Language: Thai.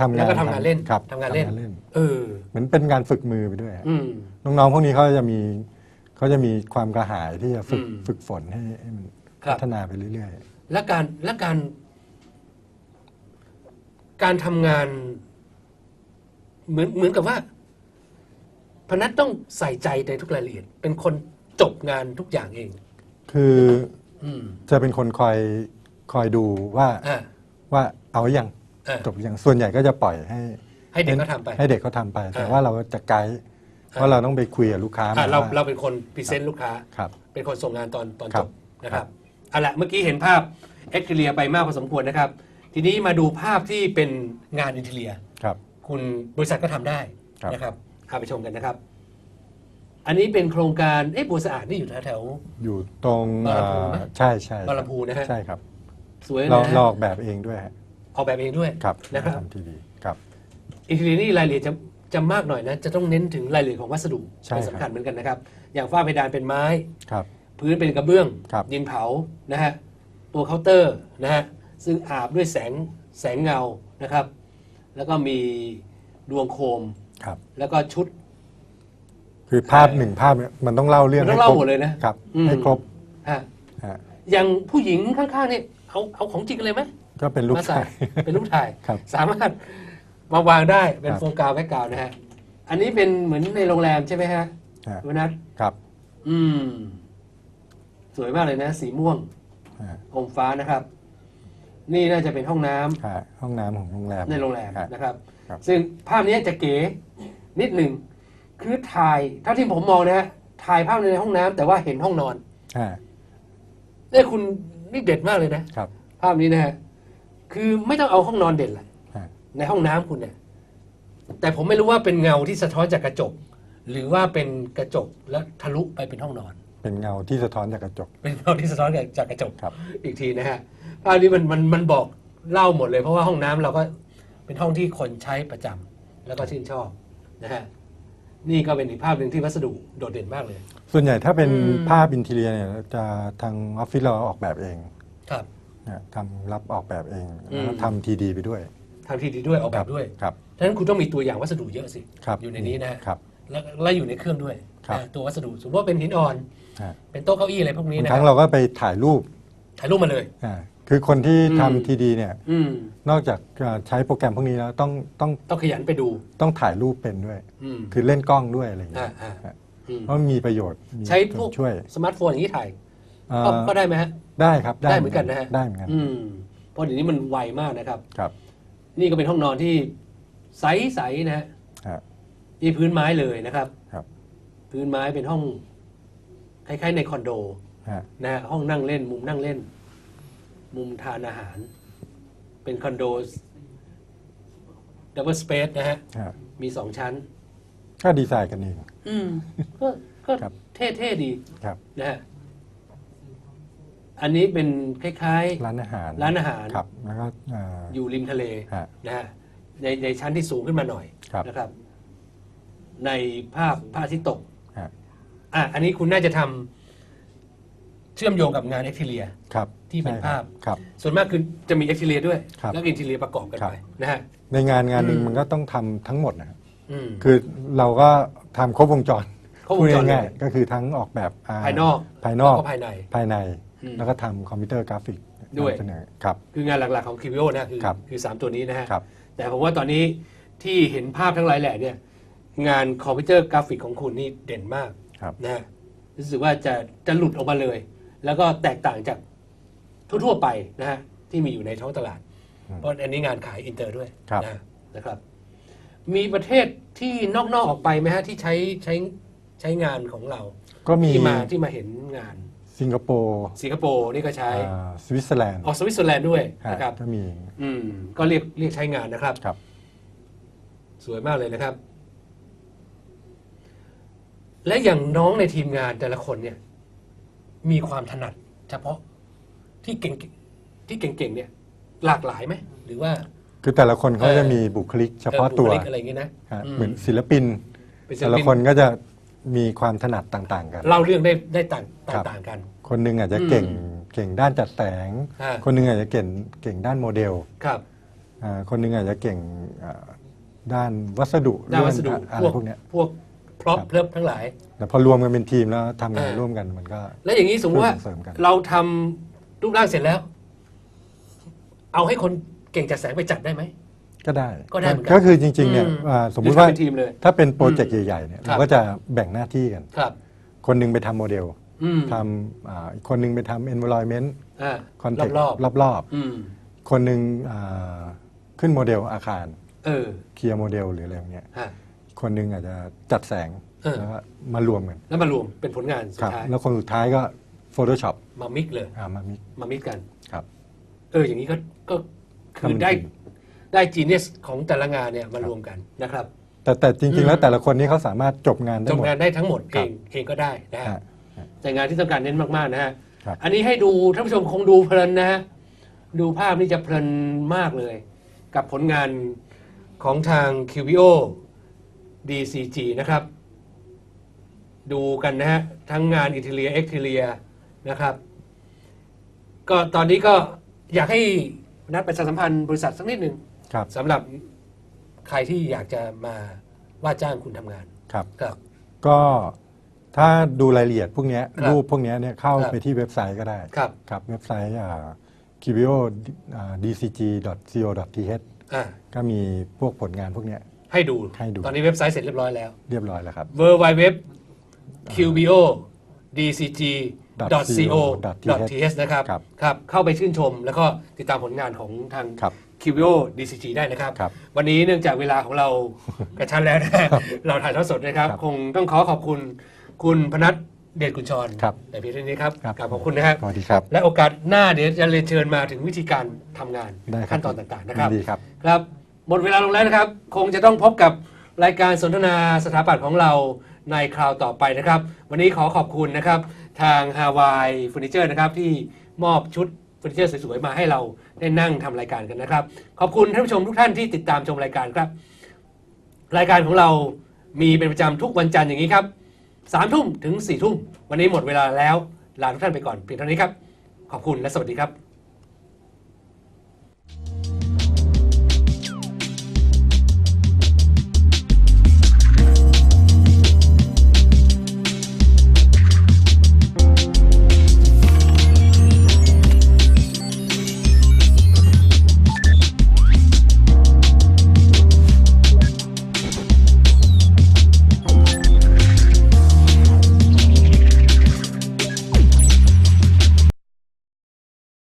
ทำงานแล้วก็ทำงานเล่นครับทำงานเล่นทำงานเล่น เออ เหมือนเป็นการฝึกมือไปด้วยฮะอืม น้องๆพวกนี้เขาจะมีเขาจะมีความกระหายที่จะฝึกอืมฝึกฝนให้ให้มันครับ พัฒนาไปเรื่อย และการและการ การทำงาน เหมือนเหมือนกับว่า พนัทต้องใส่ใจในทุกรายละเอียด เป็นคนจบงานทุกอย่างเอง ๆ คืออืมจะเป็นคนคอยคอยดูว่าอ่าว่าเอาอย่างอ่า จบอย่างส่วนใหญ่ก็จะปล่อยให้ให้เด็กเขาทำไปให้เด็กเขาทำไป แต่อ่าว่าเราจะไกด์อ่าว่าเราต้องไปคุยกับลูกค้าอ่ามาเราว่าเราเป็นคนพรีเซนต์ลูกค้าครับเป็นคนส่งงานตอนตอนครัจบบนะครับเอาละเมื่อกี้เห็นภาพเอ็กซ์เทียไปมากพอสมควรนะครับ ทีนี้มาดูภาพที่เป็นงานอินเทียครับ คุณบริษัทก็ทำได้ครับนะครับพาไปชมกันนะครับ อันนี้เป็นโครงการเอ๊ะบัวสะอาดนี่อยู่แถวอยู่ตรงบางลำพูไหมเอ่อใช่ใช่บางลำพูนะฮะใช่ครับๆสวยเลยเรานะเราฮะออกแบบเองด้วยฮะ ออกแบบเองด้วยครับนะครับทำทีดีครับอินเทียนี่รายละเอียดจะจะมากหน่อยนะ จะต้องเน้นถึงรายละเอียดของวัสดุใช่เป็นครับสำคัญเหมือนกันนะครับ อย่างฝ้าเพดานเป็นไม้ครับพื้นเป็นกระเบื้องครับดินเผานะฮะตัวเคาน์เตอร์นะฮะซึ่งอาบด้วยแสงแสงเงานะครับ แล้วก็มีดวงโคมครับ แล้วก็ชุด คือภาพหนึ่งภาพเนี่ยมันต้องเล่าเรื่องมันต้ให้องเล่าครบหมดเลยนะครับอืมให้ครบฮะฮะอย่างผู้หญิงข้างๆเนี่ยเอาเอาของจริงเลยไหม ก็เป็นลูกมาใส่ชาย เป็นรูปถ่าย ครับ สามารถมาวางได้เป็นครับโฟกัสแบ็กกราวนะฮะ อันนี้เป็นเหมือนในโรงแรมใช่ไหมฮะฮะคุณนัทครับอืม สวยมากเลยนะ สีม่วงฮะอมฟ้านะครับ นี่น่าจะเป็นห้องน้ำฮะห้องน้ำของโรงแรมในโรงแรมฮะ นะครับ ครับ ซึ่งภาพนี้จะเก๋นิดหนึ่ง คือถ่ายเท่าที่ผมมองนะฮะถ่ายภาพในห้องน้ำแต่ว่าเห็นห้องนอนฮะเนี่ยคุณนี่เด็ดมากเลยนะ ครับ ภาพนี้นะฮะ คือไม่ต้องเอาห้องนอนเด่นแหละฮะในห้องน้ำคุณเนี่ย แต่ผมไม่รู้ว่าเป็นเงาที่สะท้อนจากกระจก หรือว่าเป็นกระจกแล้วทะลุไปเป็นห้องนอน เป็นเงาที่สะท้อนจากกระจก เป็นเงาที่สะท้อนจากกระจกครับ อีกทีนะฮะภาพนี้มันมันมันบอกเล่าหมดเลย เพราะว่าห้องน้ำเราก็เป็นห้องที่คนใช้ประจำแล้วก็ชื่นชอบนะฮะนี่ก็เป็นอีกภาพหนึ่งที่วัสดุโดดเด่นมากเลย ส่วนใหญ่ถ้าเป็นอืมภาพอินทีเรียเนี่ยจะทางออฟฟิศเราออกแบบเอง ครับนะ ทำรับออกแบบเองอืม แล้วทำทีดีไปด้วยทำทีดีด้วยออกแบบด้วยครับฉะนั้นคุณต้องมีตัวอย่างวัสดุเยอะสิ ครับอยู่ในนี้นะฮะครับ แล้วแล้วอยู่ในเครื่องด้วยครับ นะตัววัสดุสมมติว่าเป็นหินอ่อน ฮะเป็นโต๊ะเก้าอี้อะไรพวกนี้บางนะครั้งเราก็ไปถ่ายรูปถ่ายรูปมาเลย อ่าคือคนที่อืม ทำทีดีเนี่ย อืมนอกจากจะใช้โปรแกรมพวกนี้แล้วต้องต้องต้องขยันไปดู ต้องถ่ายรูปเป็นด้วย อืมคือเล่นกล้องด้วยอะไรอย่างเงี้อ่ายอ่าฮะอืมเพราะมันมีประโยชน์มีใช้พวกช่วยสมาร์ทโฟนอย่างนี้ถ่ายเอ่อ ก็ก็ได้ไหมฮะได้ครับได้เหมือนกันนะฮะได้เหมือนกันอืมเพราะเดี๋ยวนี้มันไวมากนะครับครับ นี่ก็เป็นห้องนอนที่ใสๆนะฮะฮะนี่พื้นไม้เลยนะครับครับ พื้นไม้เป็นห้องคล้ายๆ ในคอนโดฮะนะฮะห้องนั่งเล่น มุมนั่งเล่น มุมทานอาหาร เป็นคอนโดดับเบิลสเปซนะฮะฮะมีสองชั้น ก็ดีไซน์กันเองอืมก็ก็ครับเท่ๆดีครับนะฮะ อันนี้เป็นคล้ายร้านอาหารร้านอาหาร ครับแล้วก็เอ่อๆอยู่ริมทะเลฮะนะฮะในในชั้นที่สูงขึ้นมาหน่อยครับ นะครับ ในภาพพระอาทิตย์ตก ฮะอะอันนี้คุณน่าจะทำเชื่อมโยงกับงานเอ็กเทเลีย ครับที่เป็นใช่ครับภาพ ครับ ส่วนมากคือจะมีเอ็กเทเลียด้วย ครับแล้วก็อินเทเลียประกอบกันครับ ไปนะฮะ ในงานงานหนึ่งอืม มันก็ต้องทำทั้งหมดนะครับอืม คือเราก็ทำครบวงจรครบวงจรพูดง่ายเลยๆก็คือทั้งออกแบบอ่ภายนอกภายนอกแล้วก็ภายใน ภายในอืม แล้วก็ทำคอมพิวเตอร์กราฟิกด้วยนำเสนอครับ คืองานหลักๆของคิวิโอนะคือครับคือสามตัวนี้นะฮะครับ แต่ผมว่าตอนนี้ที่เห็นภาพทั้งหลายแหล่เนี่ยงานคอมพิวเตอร์กราฟิกของคุณนี่เด่นมากครับ นะฮะรู้สึกว่าจะจะหลุดออกมาเลย แล้วก็แตกต่างจากทั่วๆไปนะฮะที่มีอยู่ในท้องตลาดอืมเพราะอันนี้งานขายอินเตอร์ด้วยครับ นะนะครับ มีประเทศที่นอกๆออกไปไหมฮะที่ใช้ใช้ใช้งานของเราก็มี ที่มาที่มาเห็นงาน สิงคโปร์สิงคโปร์นี่ก็ใช้อ่าสวิตเซอร์แลนด์ออกสวิตเซอร์แลนด์ด้วยฮะนะครับก็มีอืมก็เรียกเรียกใช้งานนะครับ ครับ สวยมากเลยนะครับ และอย่างน้องในทีมงานแต่ละคนเนี่ย มีความถนัด เฉพาะที่เก่งๆที่เก่งๆเนี่ย หลากหลายไหมหรือว่า คือแต่ละคนเขาเออ จะมีบุคลิกเฉพาะตัวบุคลิกอะไรอย่างเงี้ยนะฮะอืม เหมือนศิลปิน เป็นศิแต่ลละปินคนก็จะ มีความถนัดต่างๆกัน เล่าเรื่องได้ได้ต่างครับ ต่างๆกัน คนหนึงอาจจะอืมเก่งเก่งด้านจัดแสง ฮะคนหนึงอาจจะเก่งเก่งด้านโมเดลครับอ่าคนหนึงอาจจะเก่งอ่าด้านวัสดุด้านวัสดุเรื่องอะไรพวกพวกเนี้ย พวกพร็อพครับ เพลิบทั้งหลาย แต่พอรวมกันเป็นทีมแล้วทำงานอ่าร่วมกันมันก็ แล้วอย่างนี้สมมติว่าเสริมกัน เราทำรูปร่างเสร็จแล้ว เอาให้คนเก่งจัดแสงไปจัดได้ไหม ก็ได้ก็ได้เหมือนกัน ก็คือจริงๆเนี่ยอืม อ่าสมมุติว่าหรือทำเป็นทีมเลยถ้าเป็นโปรเจกต์ใหญ่ๆเนี่ยครับ เราก็จะแบ่งหน้าที่กัน ครับ คนหนึงไปทำโมเดลอืมทำอ่าอีกคนหนึงไปทำ environment อ่า context รอบรอบๆอืมๆคนหนึ่งอ่าขึ้นโมเดลอาคารเออเคลียร์โมเดลหรืออะไรอย่างเงี้ยฮะ คนหนึ่งอาจจะจัดแสงเออ แล้วก็มารวมกันแล้วมารวมเป็นผลงานสุคดรับท้ายแล้วคนสุดท้ายก็ Photoshop มามิกเลย อ่ามามิกมามิกกัน ครับ เออ อย่างนี้ก็ก็คืทำอเป็นได้ทีม ได้จีเนสของแต่ละงานเนี่ยมารวมกันนะครับ แต่แต่จอืริงมๆแล้วแต่ละคนนี้เขาสามารถจบงานได้จบหมด งานได้ทั้งหมดคเอรับงเองก็ได้นะฮะฮะแต่งานที่ต้องการเน้นมากๆนะฮะครับ อันนี้ให้ดูท่านผู้ชมคงดูเพลินนะฮะดูภาพนี่จะเพลินมากเลย กับผลงานของทาง QBO DCG นะครับ ดูกันนะฮะ ทั้งงานอินเทเลียเอ็กเทเลียนะครับ ก็ตอนนี้ก็อยากให้นัดประชาสัมพันธ์บริษัทสักนิดหนึ่ง ครับสำหรับใครที่อยากจะมาว่าจ้างคุณทำงานครับ ครับ ก็ถ้าดูรายละเอียดพวกเนี้ยครับรูปพวกเนี้ยเนี่ยเข้าครับไปที่เว็บไซต์ก็ได้ครับ ครับเว็บไซต์อ่า kibio dcg.co.th อ่าก็มีพวกผลงานพวกเนี้ย ให้ดู ให้ดู ตอนนี้เว็บไซต์เสร็จเรียบร้อยแล้ว เรียบร้อยแล้วครับ w w w qbo dcg co th นะครับ ครับ ครับ เข้าไปชื่นชมแล้วก็ติดตามผลงานของทางครับ qbo dcg ได้นะครับ ครับวันนี้เนื่องจากเวลาของเรากระชั้นแล้วนะ เราถ่ายทอดสดนะครับ ครับคงต้องขอขอบคุณคุณพนัทเดชกุญชรครับในเพียงเท่านี้ครับครับ กราบขอบคุณนะครับ สวัสดีครับ และโอกาสหน้าเดี๋ยวจะเรียนเชิญมาถึงวิธีการทำงานได้ครับขั้นตอนต่างๆนะครับยินดีครับ ครับหมดเวลาลงแล้วนะครับ คงจะต้องพบกับรายการสนทนาสถาปัตย์ของเราในคราวต่อไปนะครับ วันนี้ขอขอบคุณนะครับ ทางฮาวายเฟอร์นิเจอร์นะครับที่มอบชุด เฟอร์นิเจอร์สวยๆมาให้เราได้นั่งทำรายการกันนะครับ ขอบคุณท่านผู้ชมทุกท่านที่ติดตามชมรายการครับ รายการของเรามีเป็นประจำทุกวันจันทร์อย่างนี้ครับสามทุ่มถึงสี่ทุ่มวันนี้หมดเวลาแล้วลาทุกท่านไปก่อนเพียงเท่านี้ครับ ขอบคุณและสวัสดีครับ